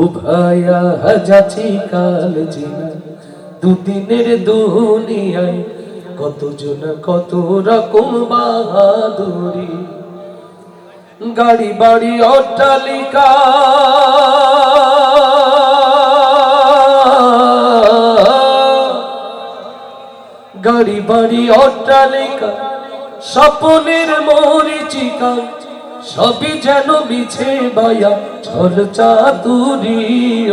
ও ভাইয়া যাচ্ছি কাল জিনা, দুদিনের দুনিয়ায় কতজন কত রকম বাহাদুরি। গাড়ি, বাড়ি, অট্টালিকা, গাড়ি, বাড়ি, অট্টালিকা, স্বপ্নের মরিচিকা সবই যেন মিছে ভাইয়া ঝড় চাতুরি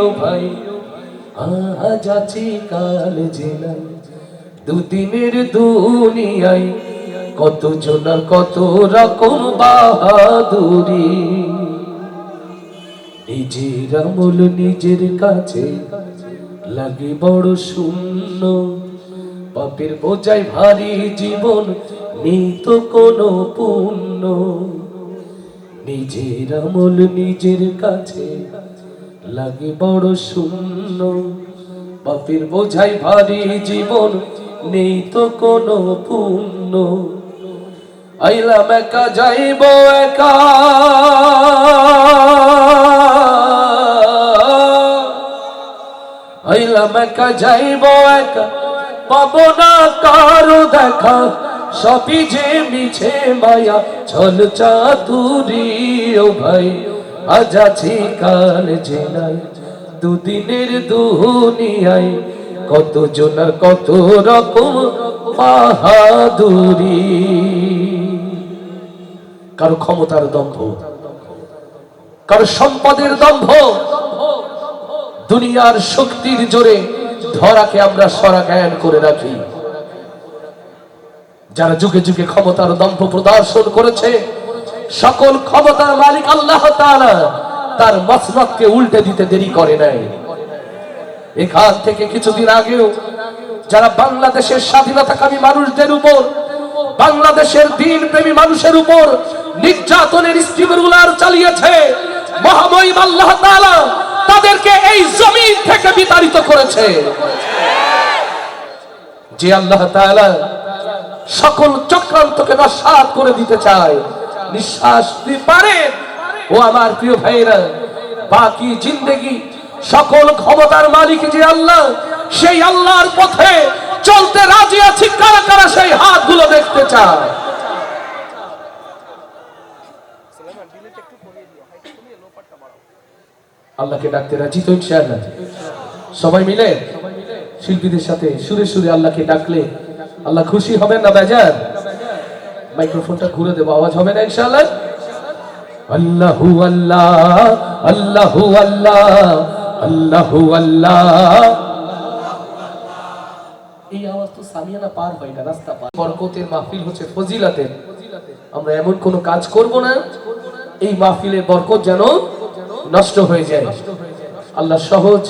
ও ভাই। আজ আছি কাল জেলা, দুদিনের দুনিয়ায় কত জনা কত রকম বাহাদুরি। নিজের আমল নিজের কাছে লাগে বড় শূন্য। পাপের বোঝায় ভারী জীবন, নেই তো কোনো পুণ্য। নিজের আমল নিজের কাছে লাগে বড় শূন্য। পাপের বোঝাই ভারী জীবন, নেই তো কোনো পুণ্য। আইলাম একা, যাইব একা। আইলাম একা, যাইব একা। পাবো না কারও দেখা। সবই যে মিছে মায়া চল চাতুরি, ও ভাই। আজ আছি কাল জেলায় দুদিনের দুনিয়ায়। কত জনার কত রকম বাহাদুরি। কারও ক্ষমতার দম্ভ, কারও সম্পদের দম্ভ। দুনিয়ার শক্তির জোরে ধরাকে আমরা সরা জ্ঞান করে রাখি। যারা যুগে যুগে ক্ষমতার দম্ভ প্রদর্শন করেছে, সকল ক্ষমতার মালিক আল্লাহ তার মসনদকে উল্টে দিতে দেরি করে নাই। এখান থেকে কিছুদিন আগেও যারা বাংলাদেশের স্বাধীনতাকামী মানুষদের উপর, বাংলাদেশের দিন প্রেমী মানুষের উপর নির্যাতনের স্টিমুলার চালিয়েছে, মহামহিম আল্লাহ তাদেরকে এই জমিন থেকে বিতাড়িত করেছে। যে আল্লাহ তাআলা সকল চক্রান্তকে নস্বাত করে দিতে চায়। নিঃশ্বাস পারেন ও আমার প্রিয় ভাইরা বাকি জিন্দেগি, সকল ক্ষমতার মালিক যে আল্লাহ, সেই আল্লাহর পথে চলতে রাজি আছি, কারা কারা সেই হাতগুলো দেখতে চায়। আল্লাহকে ডাকতে রাজি তো ইনশাআল্লাহ। সবাই মিলে শিল্পীদের সাথে সুরে সুরে আল্লাহকে ডাকলে আল্লাহ খুশি হবেন না বেজার? মাইক্রোফোনটা ঘুরে দেবো, আওয়াজ হবে না ইনশাআল্লাহ? আল্লাহু আল্লাহ আল্লাহু আল্লাহ আল্লাহু আল্লাহ। এই আওয়াজ তো সামিয়ানা পার হয় না, রাস্তা পার। বরকতের মাহফিল হচ্ছে ফজিলাতের। আমরা এমন কোনো কাজ করব না, এই মাহফিলের বরকত যেন নষ্ট হয়ে যায়। আল্লাহ সহজ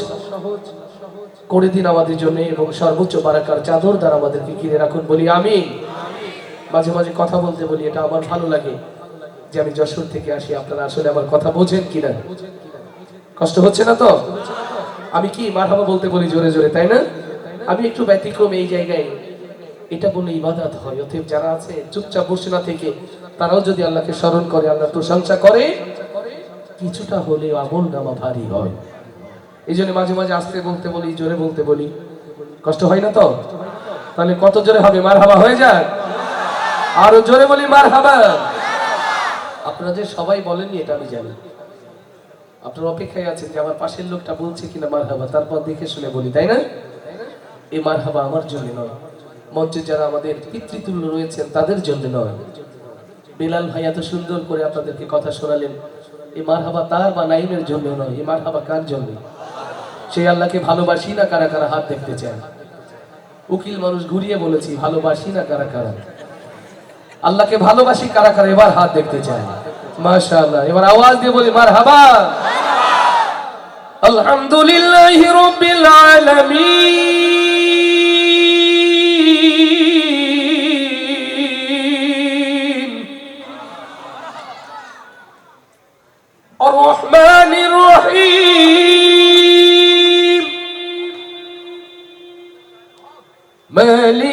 করে দিন আমাদের জন্য এবং সর্বোচ্চ বারাকার চাদর দ্বারা আমাদেরকে ঘিরে রাখুন বলি আমি মাঝে মাঝে কথা বলতে বলি, এটা আমার ভালো লাগে যে আমি যশোর থেকে আসি। আপনারা আসলে আমার কথা বোঝেন কিনা? কষ্ট হচ্ছে না তো? আমি কি মারহাবা বলতে বলি জোরে জোরে, তাই না? আমি একটু ব্যতিক্রম এই জায়গায়। এটা বলে ইবাদত হয়, অতএব যারা আছে, চুপচাপ বসে না থেকে তারাও যদি আল্লাহকে স্মরণ করে আল্লাহ প্রশংসা করে, কিছুটা হলেও আমল নামা ভারী হয়। এই জন্য মাঝে মাঝে আসতে বলতে বলি, জোরে বলতে বলি। কষ্ট হয় না তো? তাহলে কত জোরে হবে? মার হাবা হয়ে যাক। আরও জোরে বলি মার হাবা আপনারা যে সবাই বলেননি, এটা আমি জানি। আপনার অপেক্ষায় আছেন যে আমার পাশের লোকটা বলছে কিনা মার হাবা তারপর দেখে শুনে বলি, তাই না? এই মার হাবা আমার জন্য নয়। মঞ্চে যারা আমাদের পিতৃতুল্য রয়েছেন, তাদের জন্য নয়। বেলাল ভাই এত সুন্দর করে আপনাদেরকে কথা শোনালেন। এই মার হাবা তার বা নাইমের জন্য নয়, এই মার হাবা কার জন্য? সেই আল্লাহকে ভালোবাসি না কারা কারা হাত দেখতে চায়? উকিল মানুষ ঘুরিয়ে বলেছি ভালোবাসি না কারা কারা? আল্লাহকে ভালোবাসি কারা কারা এবার হাত দেখতে চায়। মাশাআল্লাহ এবার আওয়াজ দিয়ে বলি মার হাবা আলহামদুলিল্লাহ রব্বিল আলামিন।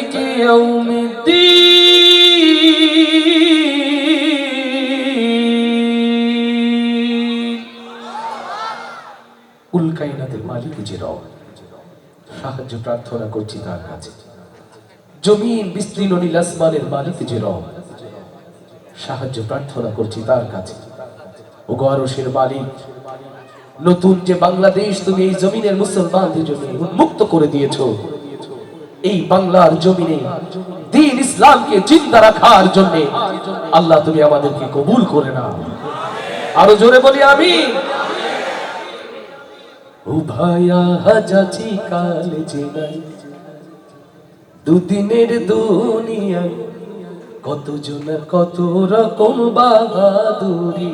مالك يوم الدين উল্কাইনাদের মালিক যে রব সাহায্য প্রার্থনা করছি তার কাছে জমিন বিস্তীর্ণ নীল আসমানের মালিক যে রব সাহায্য প্রার্থনা করছি তার কাছে ও গরসের মালিক নতুন যে বাংলাদেশ তুমি এই জমিনের মুসলমানদের জন্য উন্মুক্ত করে দিয়েছো এই বাংলার জমিনে দিন ইসলামকে জিন্দা রাখার জন্য আল্লাহ তুমি আমাদেরকে কবুল করে নাও। আরও জোরে বলি আমি ও ভাইয়া হাজাচি কাল যে দুদিনের দুনিয়ায় কত জনের কত রকম বাহাদুরি।